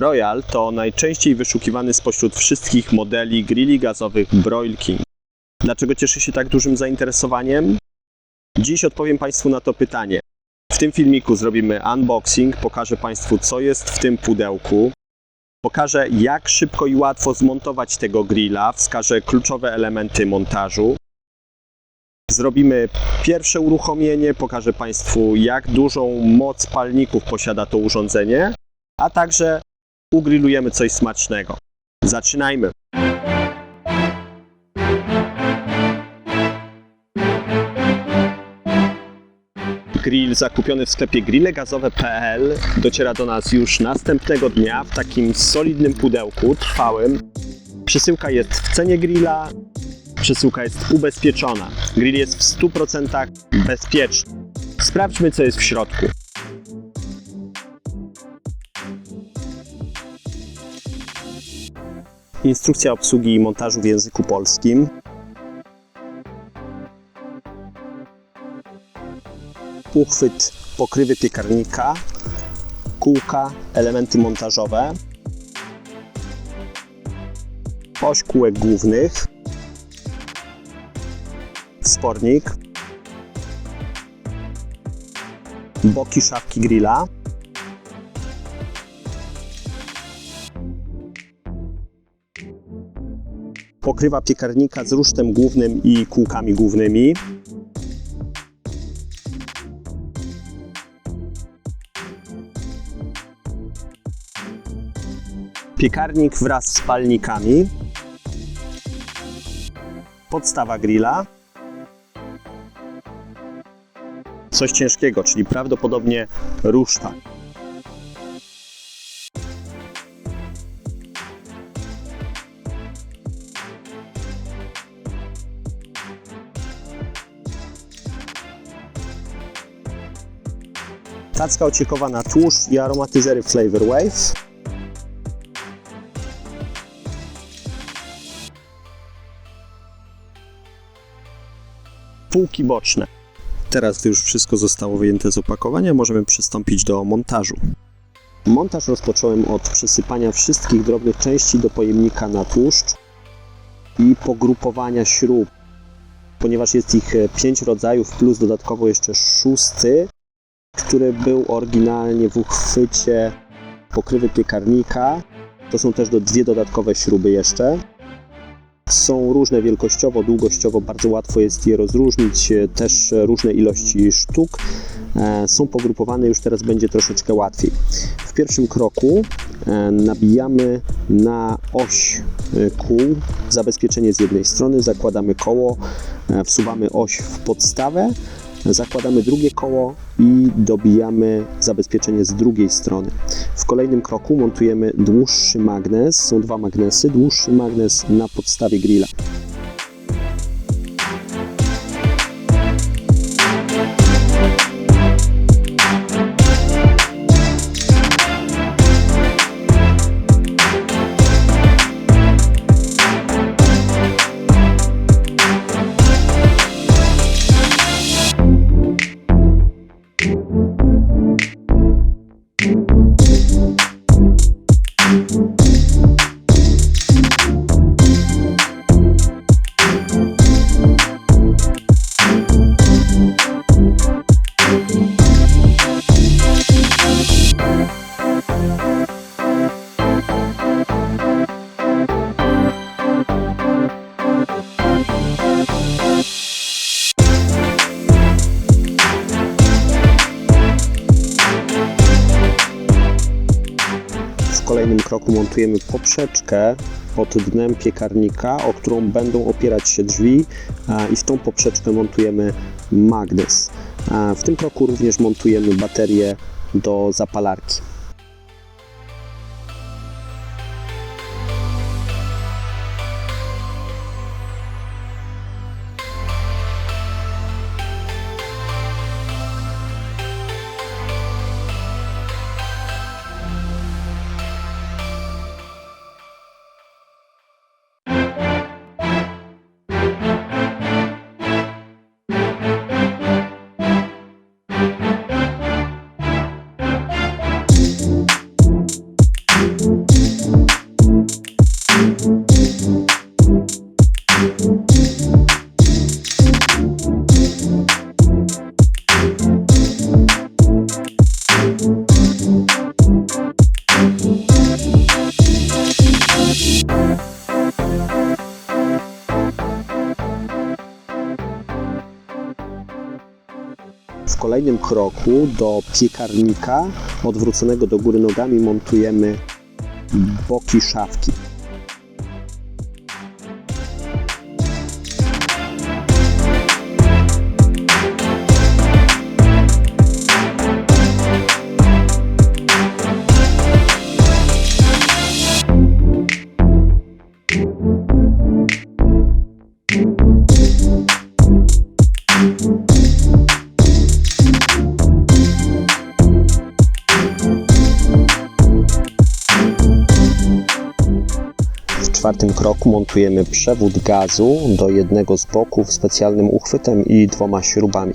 Royal to najczęściej wyszukiwany spośród wszystkich modeli grilli gazowych Broil King. Dlaczego cieszy się tak dużym zainteresowaniem? Dziś odpowiem Państwu na to pytanie. W tym filmiku zrobimy unboxing, pokażę Państwu co jest w tym pudełku, pokażę jak szybko i łatwo zmontować tego grilla, wskażę kluczowe elementy montażu. Zrobimy pierwsze uruchomienie, pokażę Państwu jak dużą moc palników posiada to urządzenie, a także ugrillujemy coś smacznego. Zaczynajmy! Grill zakupiony w sklepie grillegazowe.pl dociera do nas już następnego dnia w takim solidnym pudełku, trwałym. Przesyłka jest w cenie grilla, przesyłka jest ubezpieczona. Grill jest w 100% bezpieczny. Sprawdźmy co jest w środku. Instrukcja obsługi i montażu w języku polskim. Uchwyt pokrywy piekarnika, kółka, elementy montażowe, oś kółek głównych, wspornik, boki szafki grilla, pokrywa piekarnika z rusztem głównym i kółkami głównymi. Piekarnik wraz z palnikami. Podstawa grilla. Coś ciężkiego, czyli prawdopodobnie ruszta. Tacka ociekowa na tłuszcz i aromatyzery Flavor Wave. Półki boczne. Teraz, gdy już wszystko zostało wyjęte z opakowania, możemy przystąpić do montażu. Montaż rozpocząłem od przysypania wszystkich drobnych części do pojemnika na tłuszcz i pogrupowania śrub. Ponieważ jest ich 5 rodzajów, plus dodatkowo jeszcze szósty, który był oryginalnie w uchwycie pokrywy piekarnika. To są też do dwie dodatkowe śruby jeszcze. Są różne wielkościowo, długościowo, bardzo łatwo jest je rozróżnić, e, też różne ilości sztuk. E, Są pogrupowane, już teraz będzie troszeczkę łatwiej. W pierwszym kroku e, nabijamy na oś kół zabezpieczenie z jednej strony, zakładamy koło, wsuwamy oś w podstawę, zakładamy drugie koło i dobijamy zabezpieczenie z drugiej strony. W kolejnym kroku montujemy dłuższy magnes, są dwa magnesy, dłuższy magnes na podstawie grilla. Montujemy poprzeczkę pod dnem piekarnika, o którą będą opierać się drzwi i w tą poprzeczkę montujemy magnes. W tym kroku również montujemy baterię do zapalarki. Kolejnym kroku do piekarnika odwróconego do góry nogami montujemy boki szafki. Czwartym kroku montujemy przewód gazu do jednego z boków specjalnym uchwytem i dwoma śrubami.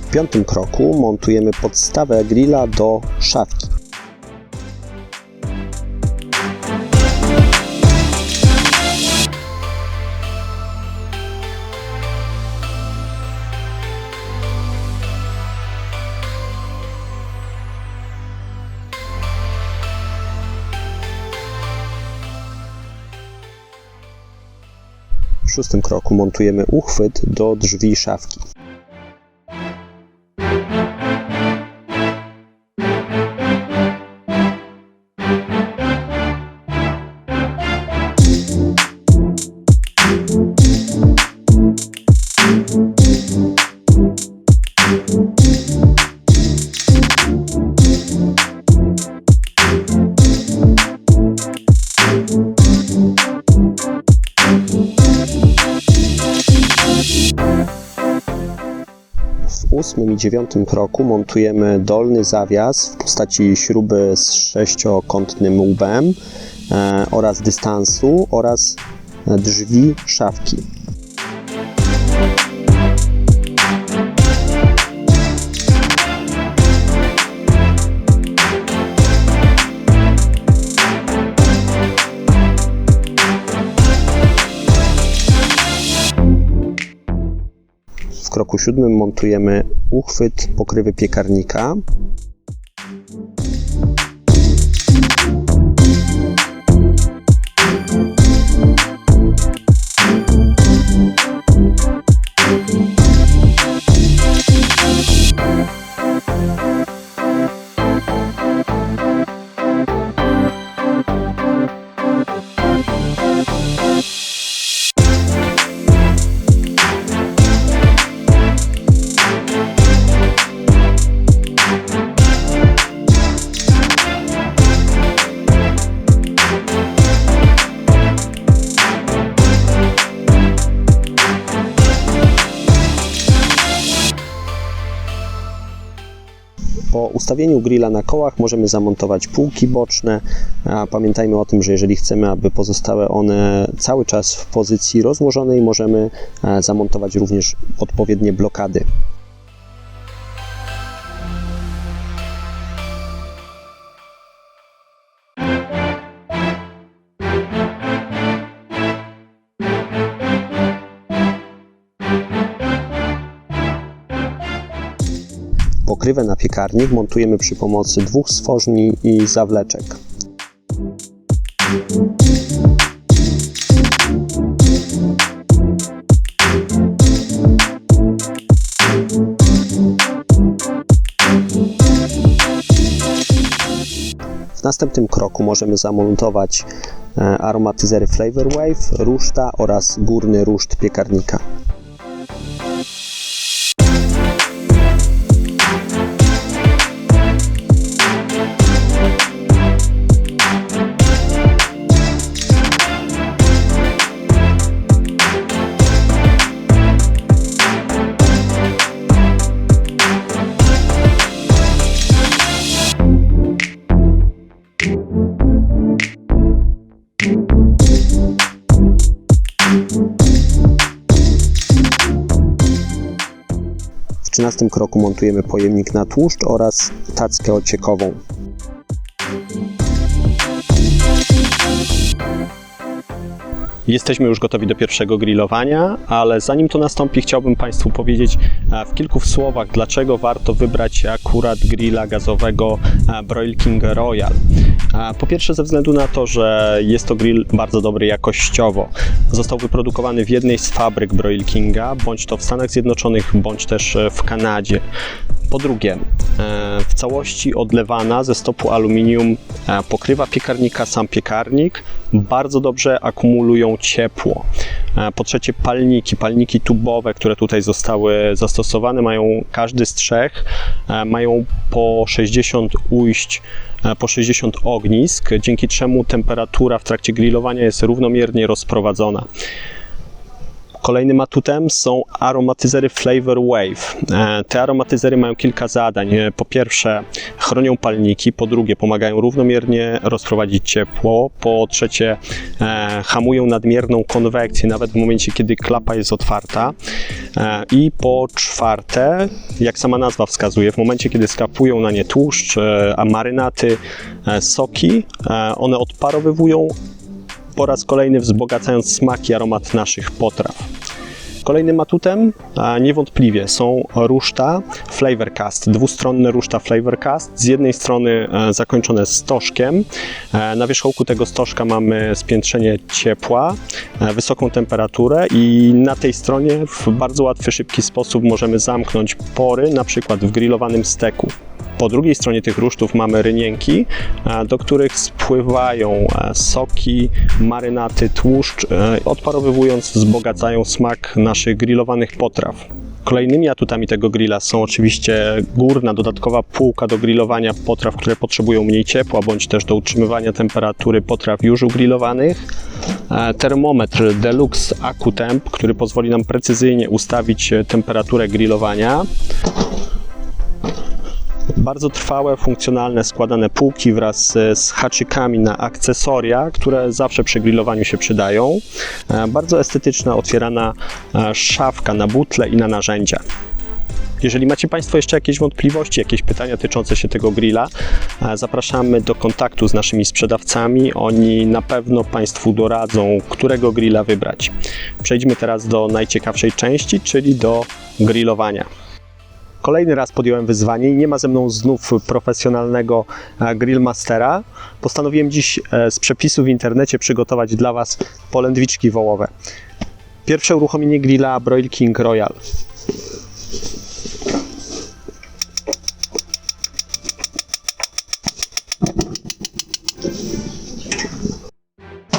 W piątym kroku montujemy podstawę grilla do szafki. W szóstym kroku montujemy uchwyt do drzwi szafki. Dziewiątym kroku montujemy dolny zawias w postaci śruby z sześciokątnym łbem e, oraz dystansu oraz drzwi szafki. Kroku siódmym montujemy uchwyt pokrywy piekarnika. Po ustawieniu grilla na kołach możemy zamontować półki boczne. Pamiętajmy o tym, że jeżeli chcemy, aby pozostały one cały czas w pozycji rozłożonej, możemy e, zamontować również odpowiednie blokady. Pokrywę na piekarnik montujemy przy pomocy dwóch stworzni i zawleczek. W następnym kroku możemy zamontować e, aromatyzery Flavor Wave, ruszta oraz górny ruszt piekarnika. 13 kroku montujemy pojemnik na tłuszcz oraz tackę ociekową. Jesteśmy już gotowi do pierwszego grillowania, ale zanim to nastąpi, chciałbym Państwu powiedzieć e, w kilku słowach, dlaczego warto wybrać akurat grilla gazowego e, Broil King Royal. E, Po pierwsze, ze względu na to, że jest to grill bardzo dobry jakościowo. Został wyprodukowany w jednej z fabryk Broil Kinga, bądź to w Stanach Zjednoczonych, bądź też w Kanadzie. Po drugie, e, w całości odlewana ze stopu aluminium e, pokrywa piekarnika sam piekarnik bardzo dobrze akumulują ciepło. E, Po trzecie, palniki, palniki tubowe, które tutaj zostały zastosowane, mają każdy z trzech, mają po 60 ujść, po 60 ognisk, dzięki czemu temperatura w trakcie grillowania jest równomiernie rozprowadzona. Kolejnym atutem są aromatyzery Flavor Wave. E, Te aromatyzery mają kilka zadań. E, Po pierwsze, chronią palniki, po drugie, pomagają równomiernie rozprowadzić ciepło, po trzecie, e, hamują nadmierną konwekcję, nawet w momencie, kiedy klapa jest otwarta. I po czwarte, jak sama nazwa wskazuje, w momencie, kiedy skapują na nie tłuszcz, a marynaty, soki, one odparowywują po raz kolejny wzbogacając smak i aromat naszych potraw. Kolejnym atutem niewątpliwie są ruszta Flavorcast, dwustronne ruszta Flavorcast, z jednej strony e, zakończone stożkiem, e, na wierzchołku tego stożka mamy spiętrzenie ciepła, e, wysoką temperaturę i na tej stronie w bardzo łatwy, szybki sposób możemy zamknąć pory, na przykład w grillowanym steku. Po drugiej stronie tych rusztów mamy rynienki, e, do których spływają e, soki, marynaty, tłuszcz, e, odparowywując wzbogacają smak naszych grillowanych potraw. Kolejnymi atutami tego grilla są oczywiście górna, dodatkowa półka do grillowania potraw, które potrzebują mniej ciepła, bądź też do utrzymywania temperatury potraw już ugrillowanych. Termometr Deluxe AcuTemp, który pozwoli nam precyzyjnie ustawić temperaturę grillowania bardzo trwałe, funkcjonalne, składane półki wraz z haczykami na akcesoria, które zawsze przy grillowaniu się przydają. E, Bardzo estetyczna, otwierana e, szafka na butle i na narzędzia. Jeżeli macie Państwo jeszcze jakieś wątpliwości, jakieś pytania dotyczące się tego grilla, e, zapraszamy do kontaktu z naszymi sprzedawcami. Oni na pewno Państwu doradzą, którego grilla wybrać. Przejdźmy teraz do najciekawszej części, czyli do grillowania. Kolejny raz podjąłem wyzwanie i nie ma ze mną znów profesjonalnego e, grillmastera. Postanowiłem dziś e, z przepisu w internecie przygotować dla Was polędwiczki wołowe. Pierwsze uruchomienie grilla Broil King Royal.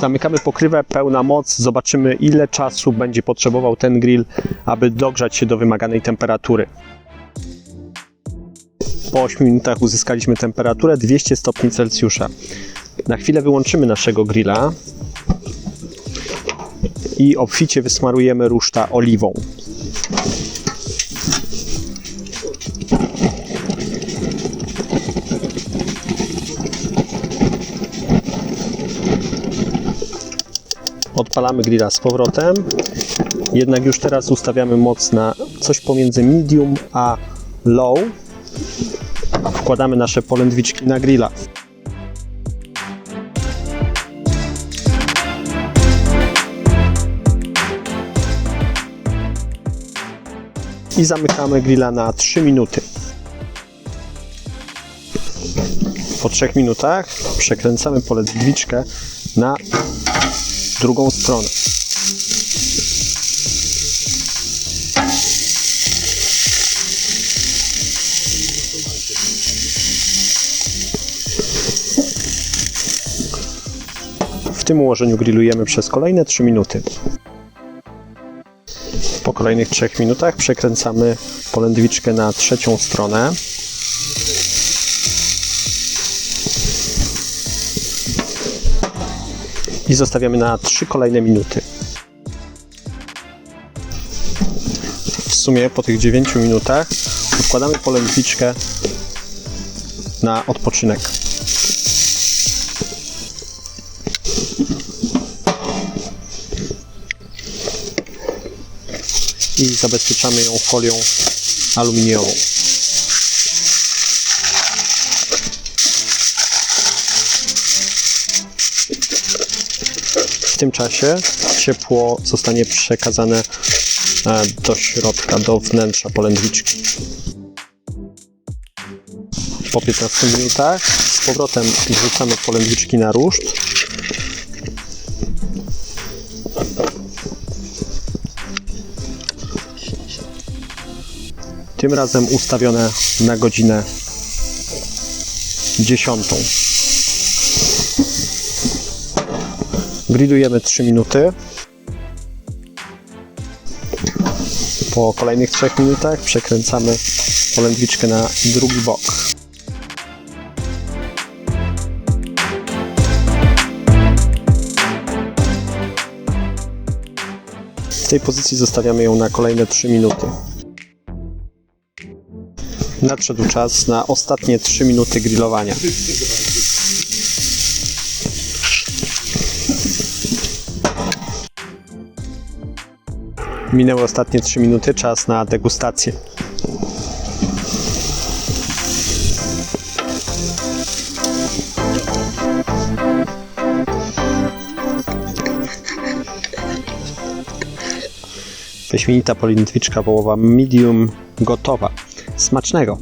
Zamykamy pokrywę, pełna moc. Zobaczymy, ile czasu będzie potrzebował ten grill, aby dogrzać się do wymaganej temperatury. Po 8 minutach uzyskaliśmy temperaturę 200 stopni Celsjusza. Na chwilę wyłączymy naszego grilla i obficie wysmarujemy ruszta oliwą. Odpalamy grilla z powrotem. Jednak już teraz ustawiamy moc na coś pomiędzy medium a low wkładamy nasze polędwiczki na grilla. I zamykamy grilla na 3 minuty. Po 3 minutach przekręcamy polędwiczkę na drugą stronę. Tym ułożeniu grillujemy przez kolejne 3 minuty. Po kolejnych 3 minutach przekręcamy polędwiczkę na trzecią stronę. I zostawiamy na 3 kolejne minuty. W sumie po tych 9 minutach odkładamy polędwiczkę na odpoczynek. I zabezpieczamy ją folią aluminiową. tym czasie ciepło zostanie przekazane e, do środka, do wnętrza polędwiczki. Po 15 minutach z powrotem wrzucamy polędwiczki na ruszt. Tym razem ustawione na godzinę 10. Grillujemy 3 minuty. Po kolejnych 3 minutach przekręcamy polędwiczkę na drugi bok. W tej pozycji zostawiamy ją na kolejne 3 minuty. Nadszedł czas na ostatnie 3 minuty grillowania. Minęły ostatnie 3 minuty, czas na degustację. Wyśmienita polędwiczka wołowa medium gotowa. Smacznego!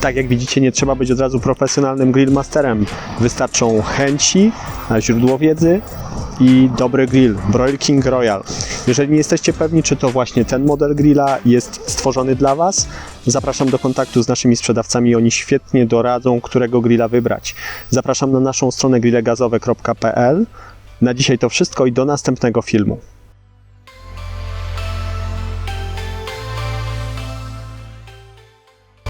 Tak jak widzicie, nie trzeba być od razu profesjonalnym grillmasterem. Wystarczą chęci, źródło wiedzy i dobry grill. Broil King Royal. Jeżeli nie jesteście pewni, czy to właśnie ten model grilla jest stworzony dla Was, zapraszam do kontaktu z naszymi sprzedawcami. Oni świetnie doradzą, którego grilla wybrać. Zapraszam na naszą stronę grillegazowe.pl. Na dzisiaj to wszystko i do następnego filmu.